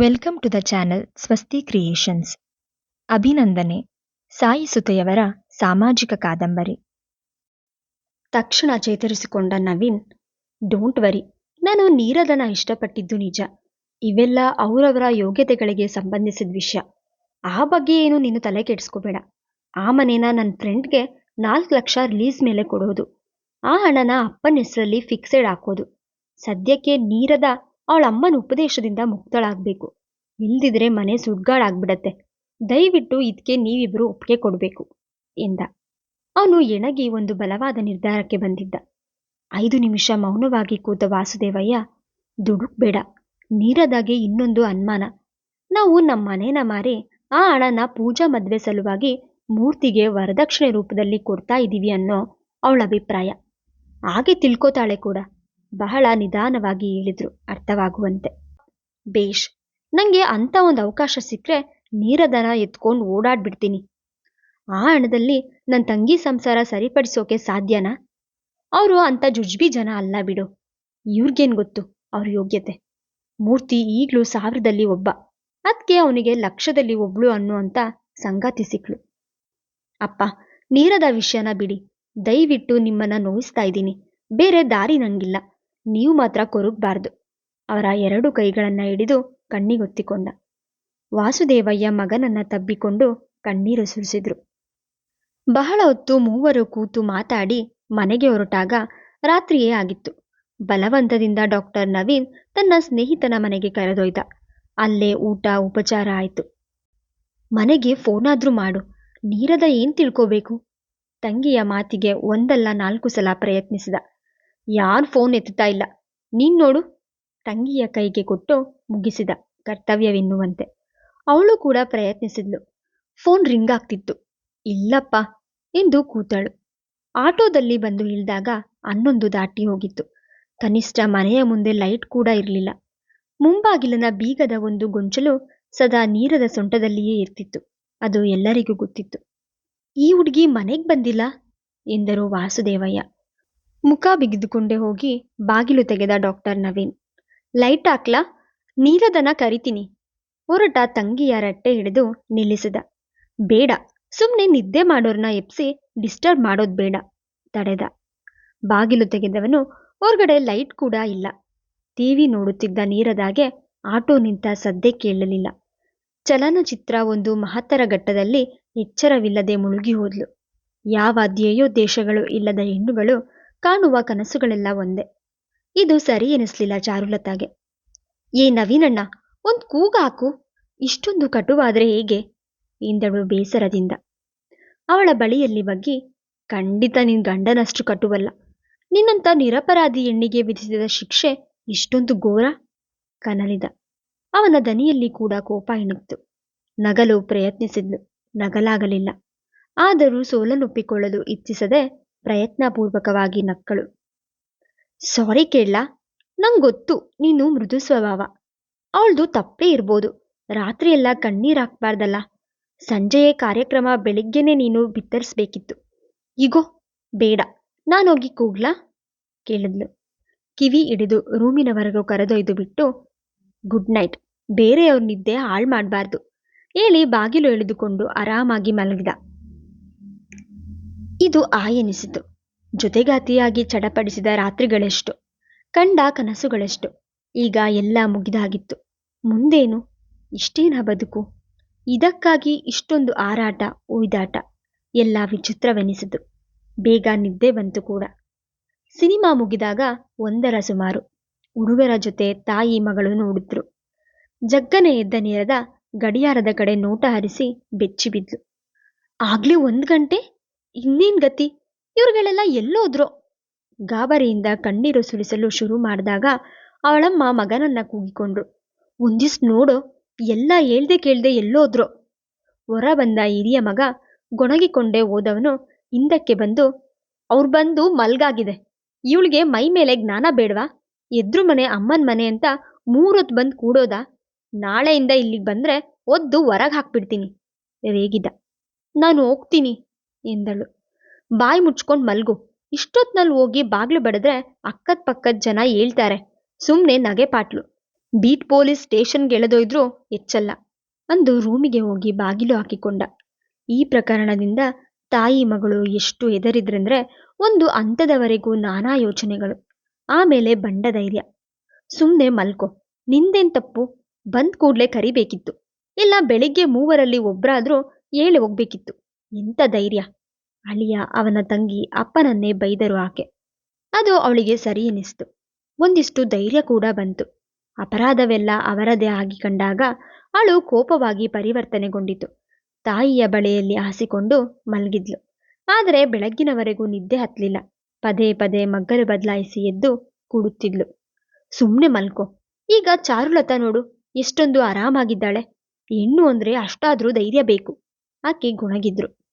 Welcome to the channel Swasti creations. ಅಭಿನಂದನೆ. ಸಾಯಿ ಸುತೆಯವರ ಸಾಮಾಜಿಕ ಕಾದಂಬರಿ. ತಕ್ಷಣ ಚೇತರಿಸಿಕೊಂಡ ನವೀನ್, ಡೋಂಟ್ ವರಿ. ನಾನು ನೀರದನ ಇಷ್ಟಪಟ್ಟಿದ್ದು ನಿಜ. ಇವೆಲ್ಲ ಅವರವರ ಯೋಗ್ಯತೆಗಳಿಗೆ ಸಂಬಂಧಿಸಿದ ವಿಷಯ. ಆ ಬಗ್ಗೆ ಏನು ನೀನು ತಲೆ ಕೆಡಿಸ್ಕೋಬೇಡ. ಆ ಮನೇನ ನನ್ನ ಫ್ರೆಂಡ್ಗೆ ನಾಲ್ಕು ಲಕ್ಷ ರಿಲೀಸ್ ಮೇಲೆ ಕೊಡೋದು. ಆ ಹಣನ ಅಪ್ಪನ ಹೆಸರಲ್ಲಿ ಫಿಕ್ಸೆಡ್ ಹಾಕೋದು. ಸದ್ಯಕ್ಕೆ ನೀರದ ಅವಳ ಅಮ್ಮನ ಉಪದೇಶದಿಂದ ಮುಕ್ತಳಾಗಬೇಕು. ಇಲ್ದಿದ್ರೆ ಮನೆ ಸುಡ್ಗಾಡಾಗ್ಬಿಡತ್ತೆ. ದಯವಿಟ್ಟು ಇದಕ್ಕೆ ನೀವಿಬ್ಬರು ಒಪ್ಪಿಗೆ ಕೊಡಬೇಕು, ಎಂದ. ಅವನು ಎಣಗಿ ಒಂದು ಬಲವಾದ ನಿರ್ಧಾರಕ್ಕೆ ಬಂದಿದ್ದ. ಐದು ನಿಮಿಷ ಮೌನವಾಗಿ ಕೂತ ವಾಸುದೇವಯ್ಯ, ದುಡುಕ್ಬೇಡ, ನೀರದಾಗೆ ಇನ್ನೊಂದು ಅನುಮಾನ. ನಾವು ನಮ್ಮ ಮನೇನ ಮಾರಿ ಆ ಹಣನ ಪೂಜಾ ಮದುವೆ ಸಲುವಾಗಿ ಮೂರ್ತಿಗೆ ವರದಕ್ಷಿಣೆ ರೂಪದಲ್ಲಿ ಕೊಡ್ತಾ ಇದ್ದೀವಿ ಅನ್ನೋ ಅವಳ ಅಭಿಪ್ರಾಯ. ಹಾಗೆ ತಿಳ್ಕೋತಾಳೆ ಕೂಡ. ಬಹಳ ನಿಧಾನವಾಗಿ ಹೇಳಿದ್ರು. ಅರ್ಥವಾಗುವಂತೆ. ಬೇಷ್, ನಂಗೆ ಅಂತ ಒಂದು ಅವಕಾಶ ಸಿಕ್ಕರೆ ನೀರದನ ಎತ್ಕೊಂಡು ಓಡಾಡ್ಬಿಡ್ತೀನಿ. ಆ ಹಣದಲ್ಲಿ ನನ್ನ ತಂಗಿ ಸಂಸಾರ ಸರಿಪಡಿಸೋಕೆ ಸಾಧ್ಯನಾ? ಅವರು ಅಂತ ಜುಜ್ಬಿ ಜನ ಅಲ್ಲ ಬಿಡು. ಇವ್ರಿಗೇನು ಗೊತ್ತು? ಅವ್ರ ಯೋಗ್ಯತೆ. ಮೂರ್ತಿ ಈಗಲೂ ಸಾವಿರದಲ್ಲಿ ಒಬ್ಬ. ಅದಕ್ಕೆ ಅವನಿಗೆ ಲಕ್ಷದಲ್ಲಿ ಒಬ್ಳು ಅನ್ನೋ ಅಂತ ಸಂಗಾತಿ ಸಿಕ್ಳು. ಅಪ್ಪ, ನೀರದ ವಿಷಯನ ಬಿಡಿ. ದಯವಿಟ್ಟು ನಿಮ್ಮನ್ನ ನೋಯಿಸ್ತಾ ಇದ್ದೀನಿ. ಬೇರೆ ದಾರಿ ನಂಗಿಲ್ಲ. ನೀವು ಮಾತ್ರ ಕೊರಗಬಾರ್ದು. ಅವರ ಎರಡು ಕೈಗಳನ್ನ ಹಿಡಿದು ಕಣ್ಣಿಗೊತ್ತಿಕೊಂಡ. ವಾಸುದೇವಯ್ಯ ಮಗನನ್ನ ತಬ್ಬಿಕೊಂಡು ಕಣ್ಣೀರು ಸುರಿಸಿದ್ರು. ಬಹಳ ಹೊತ್ತು ಮೂವರು ಕೂತು ಮಾತಾಡಿ ಮನೆಗೆ ಹೊರಟಾಗ ರಾತ್ರಿಯೇ ಆಗಿತ್ತು. ಬಲವಂತದಿಂದ ಡಾಕ್ಟರ್ ನವೀನ್ ತನ್ನ ಸ್ನೇಹಿತನ ಮನೆಗೆ ಕರೆದೊಯ್ದ. ಅಲ್ಲೇ ಊಟ, ಉಪಚಾರ ಆಯಿತು. ಮನೆಗೆ ಫೋನಾದ್ರೂ ಮಾಡು. ನೀರದ ಏನ್ ತಿಳ್ಕೋಬೇಕು? ತಂಗಿಯ ಮಾತಿಗೆ ಒಂದಲ್ಲ ನಾಲ್ಕು ಸಲ ಪ್ರಯತ್ನಿಸಿದ. ಯಾರು ಫೋನ್ ಎತ್ತುತ್ತಾ ಇಲ್ಲ. ನೀನು ನೋಡು. ತಂಗಿಯ ಕೈಗೆ ಕೊಟ್ಟು ಮುಗಿಸಿದ ಕರ್ತವ್ಯವೆನ್ನುವಂತೆ. ಅವಳು ಕೂಡ ಪ್ರಯತ್ನಿಸಿದ್ಲು. ಫೋನ್ ರಿಂಗ್ ಆಗ್ತಿತ್ತು. ಇಲ್ಲಪ್ಪ ಎಂದು ಕೂತಳು. ಆಟೋದಲ್ಲಿ ಬಂದು ಇಳಿದಾಗ ಹನ್ನೊಂದು ದಾಟಿ ಹೋಗಿತ್ತು. ಕನಿಷ್ಠ ಮನೆಯ ಮುಂದೆ ಲೈಟ್ ಕೂಡ ಇರಲಿಲ್ಲ. ಮುಂಬಾಗಿಲಿನ ಬೀಗದ ಒಂದು ಗೊಂಚಲು ಸದಾ ನೀರದ ಸೊಂಟದಲ್ಲಿಯೇ ಇರ್ತಿತ್ತು. ಅದು ಎಲ್ಲರಿಗೂ ಗೊತ್ತಿತ್ತು. ಈ ಹುಡುಗಿ ಮನೆಗೆ ಬಂದಿಲ್ಲ? ಎಂದರು ವಾಸುದೇವಯ್ಯ. ಮುಖ ಬಿಗಿದುಕೊಂಡೇ ಹೋಗಿ ಬಾಗಿಲು ತೆಗೆದ ಡಾಕ್ಟರ್ ನವೀನ್. ಲೈಟ್ ಹಾಕ್ಲಾ? ನೀರದನ ಕರಿತೀನಿ. ಹೊರಟ ತಂಗಿಯ ರಟ್ಟೆ ಹಿಡಿದು ನಿಲ್ಲಿಸಿದ. ಬೇಡ. ಸುಮ್ಮನೆ ನಿದ್ದೆ ಮಾಡೋರ್ನ ಎಪ್ಸಿ ಡಿಸ್ಟರ್ಬ್ ಮಾಡೋದ್ ಬೇಡ. ತಡೆದ. ಬಾಗಿಲು ತೆಗೆದವನು ಹೊರಗಡೆ ಲೈಟ್ ಕೂಡ ಇಲ್ಲ. ಟಿವಿ ನೋಡುತ್ತಿದ್ದ ನೀರದಾಗೆ ಆಟೋ ನಿಂತ ಸದ್ದೆ ಕೇಳಲಿಲ್ಲ. ಚಲನಚಿತ್ರ ಒಂದು ಮಹತ್ತರ ಘಟ್ಟದಲ್ಲಿ ಎಚ್ಚರವಿಲ್ಲದೆ ಮುಳುಗಿ ಹೋದ್ಲು. ಯಾವ ಧ್ಯೇಯೋದ್ದೇಶಗಳು ಇಲ್ಲದ ಹೆಣ್ಣುಗಳು ಕಾಣುವ ಕನಸುಗಳೆಲ್ಲ ಒಂದೇ. ಇದು ಸರಿ ಎನಿಸ್ಲಿಲ್ಲ ಚಾರುಲತಾಗೆ. ಏ ನವೀನಣ್ಣ, ಒಂದ್ ಕೂಗಾಕು ಇಷ್ಟೊಂದು ಕಟುವಾದ್ರೆ ಹೇಗೆ? ಎಂದಳು ಬೇಸರದಿಂದ. ಅವಳ ಬಳಿಯಲ್ಲಿ ಬಗ್ಗಿ ಖಂಡಿತ ನಿನ್ ಗಂಡನಷ್ಟು ಕಟುವಲ್ಲ. ನಿನ್ನಂತ ನಿರಪರಾಧಿ ಹೆಣ್ಣಿಗೆ ವಿಧಿಸಿದ ಶಿಕ್ಷೆ ಇಷ್ಟೊಂದು ಘೋರ? ಕನಲಿದ. ಅವನ ದನಿಯಲ್ಲಿ ಕೂಡ ಕೋಪ ಇಣುಕ್ತು ನಗಲು ಪ್ರಯತ್ನಿಸಿದ್ಲು. ನಗಲಾಗಲಿಲ್ಲ. ಆದರೂ ಸೋಲನ್ನೊಪ್ಪಿಕೊಳ್ಳಲು ಇಚ್ಛಿಸದೆ ಪ್ರಯತ್ನಪೂರ್ವಕವಾಗಿ ನಕ್ಕಳು. ಸಾರಿ ಕೇಳ್ಲಾ ನಂಗೊತ್ತು. ನೀನು ಮೃದು ಸ್ವಭಾವ. ಅವಳ್ದು ತಪ್ಪೇ ಇರ್ಬೋದು. ರಾತ್ರಿಯೆಲ್ಲ ಕಣ್ಣೀರ್ ಹಾಕ್ಬಾರ್ದಲ್ಲ. ಸಂಜೆಯೇ ಕಾರ್ಯಕ್ರಮ ಬೆಳಿಗ್ಗೆನೆ ನೀನು ಬಿತ್ತರಿಸ್ಬೇಕಿತ್ತು. ಈಗೋ ಬೇಡ. ನಾನೋಗಿ ಕೂಗ್ಲಾ? ಕೇಳಿದ್ಲು. ಕಿವಿ ಹಿಡಿದು ರೂಮಿನವರೆಗೂ ಕರೆದೊಯ್ದು ಬಿಟ್ಟು, ಗುಡ್ ನೈಟ್. ಬೇರೆಯವ್ರ ನಿದ್ದೆ ಹಾಳು ಮಾಡಬಾರ್ದು. ಹೇಳಿ ಬಾಗಿಲು ಎಳೆದುಕೊಂಡು ಆರಾಮಾಗಿ ಮಲಗಿದ. ಇದು ಆ ಎನಿಸಿತು. ಜೊತೆಗಾತಿಯಾಗಿ ಚಡಪಡಿಸಿದ ರಾತ್ರಿಗಳೆಷ್ಟು, ಕಂಡ ಕನಸುಗಳೆಷ್ಟು, ಈಗ ಎಲ್ಲ ಮುಗಿದಾಗಿತ್ತು. ಮುಂದೇನು? ಇಷ್ಟೇನ ಬದುಕು? ಇದಕ್ಕಾಗಿ ಇಷ್ಟೊಂದು ಆರಾಟ ಒಯ್ದಾಟ ಎಲ್ಲ ವಿಚಿತ್ರವೆನಿಸಿತು. ಬೇಗ ನಿದ್ದೆ ಬಂತು ಕೂಡ. ಸಿನಿಮಾ ಮುಗಿದಾಗ ಒಂದರ ಸುಮಾರು. ಹುಡುಗರ ಜೊತೆ ತಾಯಿ ಮಗಳು ನೋಡಿದ್ರು. ಜಗ್ಗನೆ ಎದ್ದ ನೇರದ ಗಡಿಯಾರದ ಕಡೆ ನೋಟ ಹರಿಸಿ ಬೆಚ್ಚಿಬಿದ್ಲು. ಆಗ್ಲೇ ಒಂದ್ ಗಂಟೆ? ಇನ್ನೇನ್ ಗತಿ? ಇವ್ರುಗಳೆಲ್ಲ ಎಲ್ಲೋದ್ರು ಗಾಬರಿಯಿಂದ ಕಣ್ಣೀರು ಸುರಿಸಲು ಶುರು ಮಾಡಿದಾಗ ಅವಳಮ್ಮ ಮಗನನ್ನ ಕೂಗಿಕೊಂಡ್ರು. ಒಂದಿಸ್ ನೋಡು, ಎಲ್ಲ ಹೇಳ್ದೆ ಕೇಳ್ದೆ ಎಲ್ಲೋದ್ರು ಹೊರ ಬಂದ ಹಿರಿಯ ಮಗ ಗೊಣಗಿಕೊಂಡೇ ಹೋದವನು ಹಿಂದಕ್ಕೆ ಬಂದು, ಅವ್ರು ಬಂದು ಮಲ್ಗಾಗಿದೆ. ಇವಳಿಗೆ ಮೈ ಮೇಲೆ ಜ್ಞಾನ ಬೇಡವಾ? ಎದ್ರು ಮನೆ, ಅಮ್ಮನ ಮನೆ ಅಂತ ಮೂರೊತ್ತು ಬಂದು ಕೂಡೋದಾ? ನಾಳೆಯಿಂದ ಇಲ್ಲಿಗೆ ಬಂದ್ರೆ ಒದ್ದು ಹೊರಗೆ ಹಾಕ್ಬಿಡ್ತೀನಿ. ರೇಗಿದ. ನಾನು ಹೋಗ್ತೀನಿ. ಎಂದಳು. ಬಾಯಿ ಮುಚ್ಕೊಂಡು ಮಲ್ಗು. ಇಷ್ಟೊತ್ನಲ್ಲಿ ಹೋಗಿ ಬಾಗ್ಲು ಬಡಿದ್ರೆ ಅಕ್ಕದ ಪಕ್ಕದ ಜನ ಹೇಳ್ತಾರೆ. ಸುಮ್ಮನೆ ನಗೆ ಪಾಟ್ಲು. ಬೀಟ್ ಪೊಲೀಸ್ ಸ್ಟೇಷನ್ಗೆ ಎಳೆದೊಯ್ದ್ರೂ ಎಚ್ಚಲ್ಲ. ಅಂದು ರೂಮಿಗೆ ಹೋಗಿ ಬಾಗಿಲು ಹಾಕಿಕೊಂಡ. ಈ ಪ್ರಕರಣದಿಂದ ತಾಯಿ ಮಗಳು ಎಷ್ಟು ಹೆದರಿದ್ರಂದ್ರೆ ಒಂದು ಹಂತದವರೆಗೂ ನಾನಾ ಯೋಚನೆಗಳು. ಆಮೇಲೆ ಬಂಡ ಧೈರ್ಯ. ಸುಮ್ಮನೆ ಮಲ್ಕೋ. ನಿಂದೇನ್ ತಪ್ಪು? ಬಂದ್ ಕೂಡ್ಲೆ ಕರಿಬೇಕಿತ್ತು. ಇಲ್ಲ ಬೆಳಿಗ್ಗೆ ಮೂವರಲ್ಲಿ ಒಬ್ಬರಾದ್ರೂ ಹೇಳಿ ಹೋಗ್ಬೇಕಿತ್ತು. ಎಂತ ಧೈರ್ಯ. ಅಳಿಯ ಅವನ ತಂಗಿ ಅಪ್ಪನನ್ನೇ ಬೈದರು ಆಕೆ. ಅದು ಅವಳಿಗೆ ಸರಿ ಎನಿಸ್ತು. ಒಂದಿಷ್ಟು ಧೈರ್ಯ ಕೂಡ ಬಂತು. ಅಪರಾಧವೆಲ್ಲ ಅವರದೇ ಆಗಿ ಕಂಡಾಗ ಅಳು ಕೋಪವಾಗಿ ಪರಿವರ್ತನೆಗೊಂಡಿತು. ತಾಯಿಯ ಬಳೆಯಲ್ಲಿ ಹಾಸಿಕೊಂಡು ಮಲಗಿದ್ಲು. ಆದರೆ ಬೆಳಗ್ಗಿನವರೆಗೂ ನಿದ್ದೆ ಹತ್ತಲಿಲ್ಲ. ಪದೇ ಪದೇ ಮಗ್ಗಲು ಬದಲಾಯಿಸಿ ಎದ್ದು ಕೂಡುತ್ತಿದ್ಲು. ಸುಮ್ಮನೆ ಮಲ್ಕೋ. ಈಗ ಚಾರುಲತಾ ನೋಡು. ಎಷ್ಟೊಂದು ಆರಾಮಾಗಿದ್ದಾಳೆ. ಹೆಣ್ಣು ಅಂದ್ರೆ ಅಷ್ಟಾದರೂ ಧೈರ್ಯ ಬೇಕು. ಆಕೆ ಗುಣಗಿದ್ರು.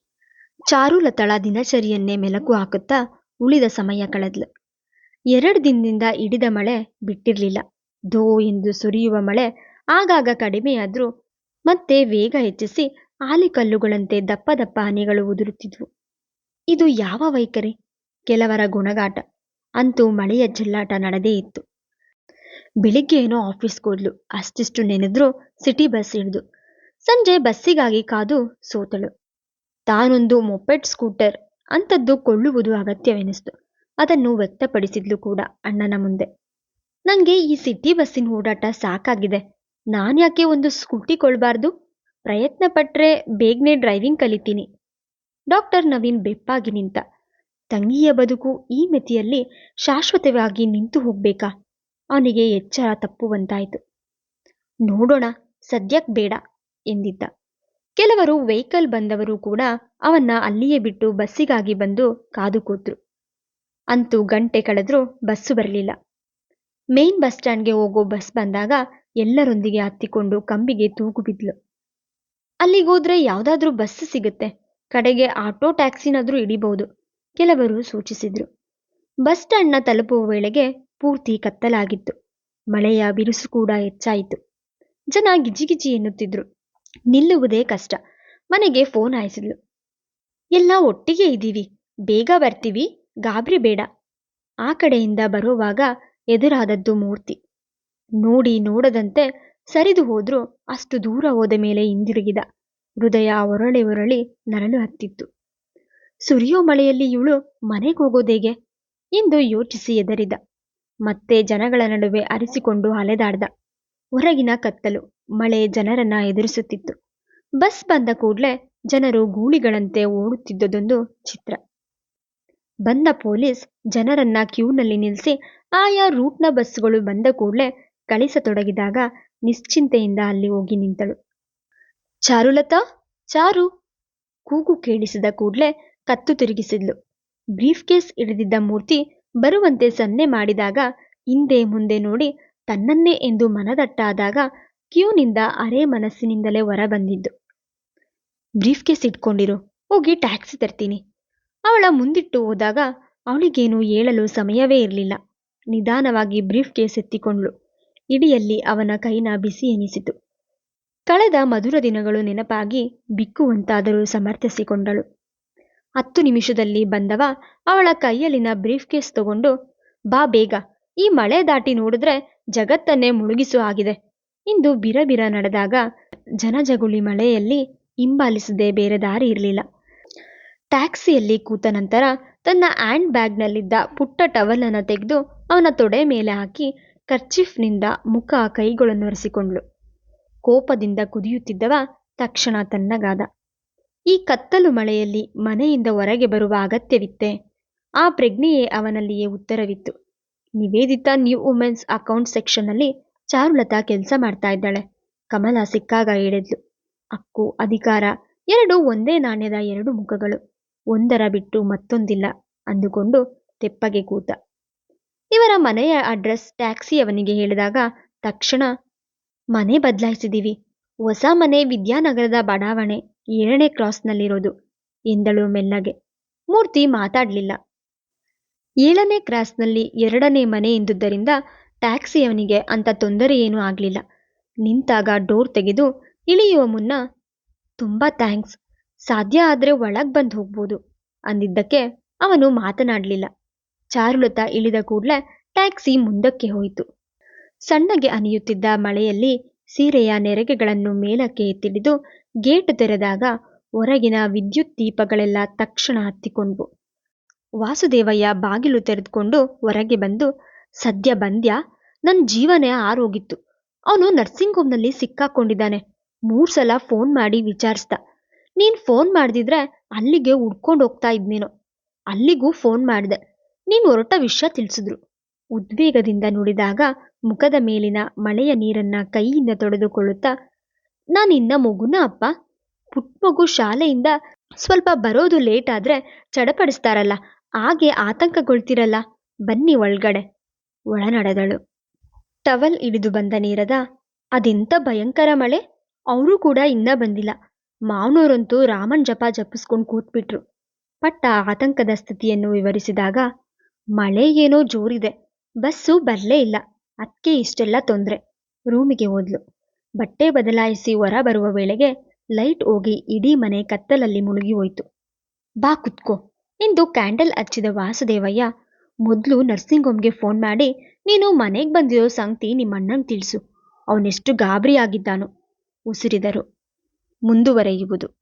ಚಾರುಲತಳ ದಿನಚರಿಯನ್ನೇ ಮೆಲಕು ಹಾಕುತ್ತಾ ಉಳಿದ ಸಮಯ ಕಳೆದ್ಲು. ಎರಡು ದಿನದಿಂದ ಹಿಡಿದ ಮಳೆ ಬಿಟ್ಟಿರ್ಲಿಲ್ಲ. ಧೋ ಎಂದು ಸುರಿಯುವ ಮಳೆ ಆಗಾಗ ಕಡಿಮೆಯಾದ್ರೂ ಮತ್ತೆ ವೇಗ ಹೆಚ್ಚಿಸಿ ಆಲಿಕಲ್ಲುಗಳಂತೆ ದಪ್ಪ ದಪ್ಪ ಹನಿಗಳು ಉದುರುತ್ತಿದ್ವು. ಇದು ಯಾವ ವೈಖರಿ? ಕೆಲವರ ಗುಣಗಾಟ. ಅಂತೂ ಮಳೆಯ ಚೆಲ್ಲಾಟ ನಡೆದೇ ಇತ್ತು. ಬೆಳಿಗ್ಗೆ ಏನೋ ಆಫೀಸ್ಗೆ ಹೋದ್ಲು. ಅಷ್ಟಿಷ್ಟು ನೆನೆದ್ರೂ ಸಿಟಿ ಬಸ್ ಹಿಡಿದು. ಸಂಜೆ ಬಸ್ಸಿಗಾಗಿ ಕಾದು ಸೋತಳು. ತಾನೊಂದು ಮೊಪೆಟ್ ಸ್ಕೂಟರ್ ಅಂಥದ್ದು ಕೊಳ್ಳುವುದು ಅಗತ್ಯವೆನಿಸ್ತು. ಅದನ್ನು ವ್ಯಕ್ತಪಡಿಸಿದ್ಲು ಕೂಡ ಅಣ್ಣನ ಮುಂದೆ. ನನಗೆ ಈ ಸಿಟಿ ಬಸ್ಸಿನ ಓಡಾಟ ಸಾಕಾಗಿದೆ. ನಾನ್ಯಾಕೆ ಒಂದು ಸ್ಕೂಟಿ ಕೊಳ್ಬಾರ್ದು ಪ್ರಯತ್ನ ಪಟ್ಟರೆ ಬೇಗನೆ ಡ್ರೈವಿಂಗ್ ಕಲಿತೀನಿ. ಡಾಕ್ಟರ್ ನವೀನ್ ಬೆಪ್ಪಾಗಿ ನಿಂತ. ತಂಗಿಯ ಬದುಕು ಈ ಮಿತಿಯಲ್ಲಿ ಶಾಶ್ವತವಾಗಿ ನಿಂತು ಹೋಗ್ಬೇಕಾ? ಅವನಿಗೆ ಎಚ್ಚರ ತಪ್ಪುವಂತಾಯಿತು. ನೋಡೋಣ, ಸದ್ಯಕ್ ಬೇಡ, ಎಂದಿದ್ದ. ಕೆಲವರು ವೆಹಿಕಲ್ ಬಂದವರು ಕೂಡ ಅವನ್ನ ಅಲ್ಲಿಯೇ ಬಿಟ್ಟು ಬಸ್ಸಿಗಾಗಿ ಬಂದು ಕಾದು ಕೂತ್ರು. ಅಂತೂ ಗಂಟೆ ಕಳೆದ್ರೂ ಬಸ್ಸು ಬರಲಿಲ್ಲ. ಮೇನ್ ಬಸ್ ಸ್ಟ್ಯಾಂಡ್ಗೆ ಹೋಗೋ ಬಸ್ ಬಂದಾಗ ಎಲ್ಲರೊಂದಿಗೆ ಹತ್ತಿಕೊಂಡು ಕಂಬಿಗೆ ತೂಗು ಬಿದ್ಲು. ಅಲ್ಲಿಗೋದ್ರೆ ಯಾವುದಾದ್ರೂ ಬಸ್ ಸಿಗುತ್ತೆ. ಕಡೆಗೆ ಆಟೋ ಟ್ಯಾಕ್ಸಿನಾದ್ರೂ ಇಡಿಬಹುದು ಕೆಲವರು ಸೂಚಿಸಿದ್ರು. ಬಸ್ ಸ್ಟ್ಯಾಂಡ್ನ ತಲುಪುವ ವೇಳೆಗೆ ಪೂರ್ತಿ ಕತ್ತಲಾಗಿತ್ತು. ಮಳೆಯ ಬಿರುಸು ಕೂಡ ಹೆಚ್ಚಾಯಿತು. ಜನ ಗಿಜಿಗಿಜಿ ಎನ್ನುತ್ತಿದ್ರು. ನಿಲ್ಲುವುದೇ ಕಷ್ಟ. ಮನೆಗೆ ಫೋನ್ ಹಾಯಿಸಿದ್ಲು. ಎಲ್ಲ ಒಟ್ಟಿಗೆ ಇದ್ದೀವಿ. ಬೇಗ ಬರ್ತೀವಿ. ಗಾಬರಿ ಬೇಡ. ಆ ಕಡೆಯಿಂದ ಬರುವಾಗ ಎದುರಾದದ್ದು ಮೂರ್ತಿ. ನೋಡಿ ನೋಡದಂತೆ ಸರಿದು ಹೋದ್ರೂ ಅಷ್ಟು ದೂರ ಹೋದ ಮೇಲೆ ಹಿಂದಿರುಗಿದ. ಹೃದಯ ಒರಳಿ ಒರಳಿ ನರಳು ಹತ್ತಿತ್ತು. ಸುರಿಯೋ ಮಳೆಯಲ್ಲಿ ಇವಳು ಮನೆಗೆ ಹೋಗೋದೇಗೆ ಎಂದು ಯೋಚಿಸಿ ಎದರಿದ ಮತ್ತೆ ಜನಗಳ ನಡುವೆ ಅರಿಸಿಕೊಂಡು ಅಲೆದಾಡ್ದ. ಹೊರಗಿನ ಕತ್ತಲು, ಮಳೆ ಜನರನ್ನ ಎದುರಿಸುತ್ತಿತ್ತು. ಬಸ್ ಬಂದ ಕೂಡಲೇ ಜನರು ಗೂಳಿಗಳಂತೆ ಓಡುತ್ತಿದ್ದುದೊಂದು ಚಿತ್ರ. ಬಂದ ಪೊಲೀಸ್ ಜನರನ್ನ ಕ್ಯೂನಲ್ಲಿ ನಿಲ್ಲಿಸಿ ಆಯಾ ರೂಟ್ನ ಬಸ್ಸುಗಳು ಬಂದ ಕೂಡ್ಲೆ ಕಳಿಸತೊಡಗಿದಾಗ ನಿಶ್ಚಿಂತೆಯಿಂದ ಅಲ್ಲಿ ಹೋಗಿ ನಿಂತಳು. ಚಾರುಲತಾ? ಚಾರು? ಕೂಗು ಕೇಳಿಸಿದ ಕೂಡಲೇ ಕತ್ತು ತಿರುಗಿಸಿದ್ಲು. ಬ್ರೀಫ್ ಕೇಸ್ ಹಿಡಿದಿದ್ದ ಮೂರ್ತಿ ಬರುವಂತೆ ಸನ್ನೆ ಮಾಡಿದಾಗ ಹಿಂದೆ ಮುಂದೆ ನೋಡಿ ತನ್ನನ್ನೇ ಎಂದು ಮನದಟ್ಟಾದಾಗ ಕ್ಯೂನಿಂದ ಅರೆ ಮನಸ್ಸಿನಿಂದಲೇ ಹೊರಬಂದಿದ್ದು. ಬ್ರೀಫ್ ಕೇಸ್ ಇಟ್ಕೊಂಡಿರು ಹೋಗಿ ಟ್ಯಾಕ್ಸಿ ತರ್ತೀನಿ. ಅವಳ ಮುಂದಿಟ್ಟು ಹೋದಾಗ ಅವಳಿಗೇನು ಹೇಳಲು ಸಮಯವೇ ಇರಲಿಲ್ಲ. ನಿಧಾನವಾಗಿ ಬ್ರೀಫ್ ಕೇಸ್ ಎತ್ತಿಕೊಂಡ್ಳು ಇಡಿಯಲ್ಲಿ ಅವನ ಕೈನ ಬಿಸಿ ಎನಿಸಿತು. ಕಳೆದ ಮಧುರ ದಿನಗಳು ನೆನಪಾಗಿ ಬಿಕ್ಕುವಂತಾದರೂ ಸಮರ್ಥಿಸಿಕೊಂಡಳು. ಹತ್ತು ನಿಮಿಷದಲ್ಲಿ ಬಂದವ ಅವಳ ಕೈಯಲ್ಲಿನ ಬ್ರೀಫ್ ಕೇಸ್ ತಗೊಂಡು, ಬಾ ಬೇಗ, ಈ ಮಳೆ ದಾಟಿ ನೋಡಿದ್ರೆ ಜಗತ್ತನ್ನೇ ಮುಳುಗಿಸು ಆಗಿದೆ. ಇಂದು ಬಿರಬಿರ ನಡೆದಾಗ ಜನಜಗುಳಿ ಮಳೆಯಲ್ಲಿ ಹಿಂಬಾಲಿಸದೆ ಬೇರೆ ದಾರಿ ಇರಲಿಲ್ಲ. ಟ್ಯಾಕ್ಸಿಯಲ್ಲಿ ಕೂತ ನಂತರ ತನ್ನ ಹ್ಯಾಂಡ್ ಬ್ಯಾಗ್ನಲ್ಲಿದ್ದ ಪುಟ್ಟ ಟವಲನ್ನು ತೆಗೆದು ಅವನ ತೊಡೆ ಮೇಲೆ ಹಾಕಿ ಕರ್ಚಿಫ್ನಿಂದ ಮುಖ ಕೈಗಳನ್ನು ಒರೆಸಿಕೊಂಡ್ಳು. ಕೋಪದಿಂದ ಕುದಿಯುತ್ತಿದ್ದವ ತಕ್ಷಣ ತಣ್ಣಗಾದ ಈ ಕತ್ತಲು ಮಳೆಯಲ್ಲಿ ಮನೆಯಿಂದ ಹೊರಗೆ ಬರುವ ಅಗತ್ಯವಿತ್ತೆ. ಆ ಪ್ರಜ್ಞೆಯೇ ಅವನಲ್ಲಿಯೇ ಉತ್ತರವಿತ್ತು. ನಿವೇದಿತಾ ನ್ಯೂ ವುಮೆನ್ಸ್ ಅಕೌಂಟ್ ಸೆಕ್ಷನ್ನಲ್ಲಿ ಚಾರುಲತಾ ಕೆಲಸ ಮಾಡ್ತಾ ಇದ್ದಾಳೆ. ಕಮಲ ಸಿಕ್ಕಾಗ ಹೇಳಿದ್ಲು. ಹಕ್ಕು ಅಧಿಕಾರ. ಎರಡು ಒಂದೇ ನಾಣ್ಯದ ಎರಡು ಮುಖಗಳು. ಒಂದರ ಬಿಟ್ಟು ಮತ್ತೊಂದಿಲ್ಲ ಅಂದುಕೊಂಡು ತೆಪ್ಪಗೆ ಕೂತ. ಇವರ ಮನೆಯ ಅಡ್ರೆಸ್ ಟ್ಯಾಕ್ಸಿ ಅವನಿಗೆ ಹೇಳಿದಾಗ ತಕ್ಷಣ ಮನೆ ಬದಲಾಯಿಸಿದೀವಿ. ಹೊಸ ಮನೆ ವಿದ್ಯಾನಗರದ ಬಡಾವಣೆ, ಏಳನೇ ಕ್ರಾಸ್ನಲ್ಲಿರೋದು, ಎಂದಳು ಮೆಲ್ಲಗೆ. ಮೂರ್ತಿ ಮಾತಾಡಲಿಲ್ಲ. ಏಳನೇ ಕ್ರಾಸ್ನಲ್ಲಿ ಎರಡನೇ ಮನೆ ಎಂದುದರಿಂದ ಟ್ಯಾಕ್ಸಿಯವನಿಗೆ ಅಂಥ ತೊಂದರೆ ಏನೂ ಆಗಲಿಲ್ಲ. ನಿಂತಾಗ ಡೋರ್ ತೆಗೆದು ಇಳಿಯುವ ಮುನ್ನ, ತುಂಬ ಥ್ಯಾಂಕ್ಸ್. ಸಾಧ್ಯ ಆದರೆ ಒಳಗೆ ಬಂದು ಹೋಗ್ಬೋದು ಅಂದಿದ್ದಕ್ಕೆ ಅವನು ಮಾತನಾಡಲಿಲ್ಲ. ಚಾರುಲತಾ ಇಳಿದ ಕೂಡಲೇ ಟ್ಯಾಕ್ಸಿ ಮುಂದಕ್ಕೆ ಹೋಯಿತು. ಸಣ್ಣಗೆ ಅನಿಯುತ್ತಿದ್ದ ಮಳೆಯಲ್ಲಿ ಸೀರೆಯ ನೆರೆಗೆಗಳನ್ನು ಮೇಲಕ್ಕೆ ಎತ್ತಿಡಿದು ಗೇಟ್ ತೆರೆದಾಗ ಹೊರಗಿನ ವಿದ್ಯುತ್ ದೀಪಗಳೆಲ್ಲ ತಕ್ಷಣ ಹತ್ತಿಕೊಂಡ್ವು. ವಾಸುದೇವಯ್ಯ ಬಾಗಿಲು ತೆರೆದುಕೊಂಡು ಹೊರಗೆ ಬಂದು, ಸದ್ಯ ಬಂದ್ಯಾ? ನನ್ನ ಜೀವನೇ ಆರೋಗಿತ್ತು. ಅವನು ನರ್ಸಿಂಗ್ ಹೋಮ್ನಲ್ಲಿ ಸಿಕ್ಕಾಕೊಂಡಿದ್ದಾನೆ. ಮೂರ್ ಸಲ ಫೋನ್ ಮಾಡಿ ವಿಚಾರಿಸ್ದ. ನೀನ್ ಫೋನ್ ಮಾಡ್ದಿದ್ರೆ ಅಲ್ಲಿಗೆ ಹುಡ್ಕೊಂಡು ಹೋಗ್ತಾ ಇದ್ನೇನೋ. ಅಲ್ಲಿಗೂ ಫೋನ್ ಮಾಡಿದೆ. ನೀನ್ ಹೊರಟ ವಿಷಯ ತಿಳಿಸಿದ್ರು. ಉದ್ವೇಗದಿಂದ ನುಡಿದಾಗ ಮುಖದ ಮೇಲಿನ ಮಳೆಯ ನೀರನ್ನ ಕೈಯಿಂದ ತೊಡೆದುಕೊಳ್ಳುತ್ತಾ ನಾನಿನ್ನ ಮಗುನ ಅಪ್ಪ. ಪುಟ್ಟ ಮಗು ಶಾಲೆಯಿಂದ ಸ್ವಲ್ಪ ಬರೋದು ಲೇಟ್ ಆದ್ರೆ ಚಡಪಡಿಸ್ತಾರಲ್ಲ ಹಾಗೆ ಆತಂಕಗೊಳ್ತಿರಲ್ಲ. ಬನ್ನಿ ಒಳಗಡೆ. ಒಳನಡೆದಳು. ಟವಲ್ ಹಿಡಿದು ಬಂದ ನೀರದ ಅದೆಂಥ ಭಯಂಕರ ಮಳೆ? ಅವರೂ ಕೂಡ ಇನ್ನ ಬಂದಿಲ್ಲ. ಮಾವನೂರಂತೂ ರಾಮನ್ ಜಪ ಜಪಿಸ್ಕೊಂಡು ಕೂತ್ಬಿಟ್ರು. ಪಟ್ಟ ಆತಂಕದ ಸ್ಥಿತಿಯನ್ನು ವಿವರಿಸಿದಾಗ, ಮಳೆ ಏನೋ ಜೋರಿದೆ. ಬಸ್ಸು ಬರಲೇ ಇಲ್ಲ. ಅದಕ್ಕೆ ಇಷ್ಟೆಲ್ಲ ತೊಂದರೆ. ರೂಮಿಗೆ ಹೋದ್ಲು. ಬಟ್ಟೆ ಬದಲಾಯಿಸಿ ಹೊರ ಬರುವ ವೇಳೆಗೆ ಲೈಟ್ ಹೋಗಿ ಇಡೀ ಮನೆ ಕತ್ತಲಲ್ಲಿ ಮುಳುಗಿ ಹೋಯ್ತು. ಬಾ ಕುತ್ಕೋ. ಎಂದು ಕ್ಯಾಂಡಲ್ ಹಚ್ಚಿದ ವಾಸುದೇವಯ್ಯ, ಮೊದಲು ನರ್ಸಿಂಗ್ ಹೋಮ್ಗೆ ಫೋನ್ ಮಾಡಿ, ನೀನು ಮನೆಗೆ ಬಂದಿರೋ ಸಂಗತಿ ನಿಮ್ಮ ಅಣ್ಣನ್ ತಿಳಿಸು. ಅವನೆಷ್ಟು ಗಾಬರಿ ಆಗಿದ್ದಾನೋ ಉಸಿರಿದರು. ಮುಂದುವರೆಯುವುದು.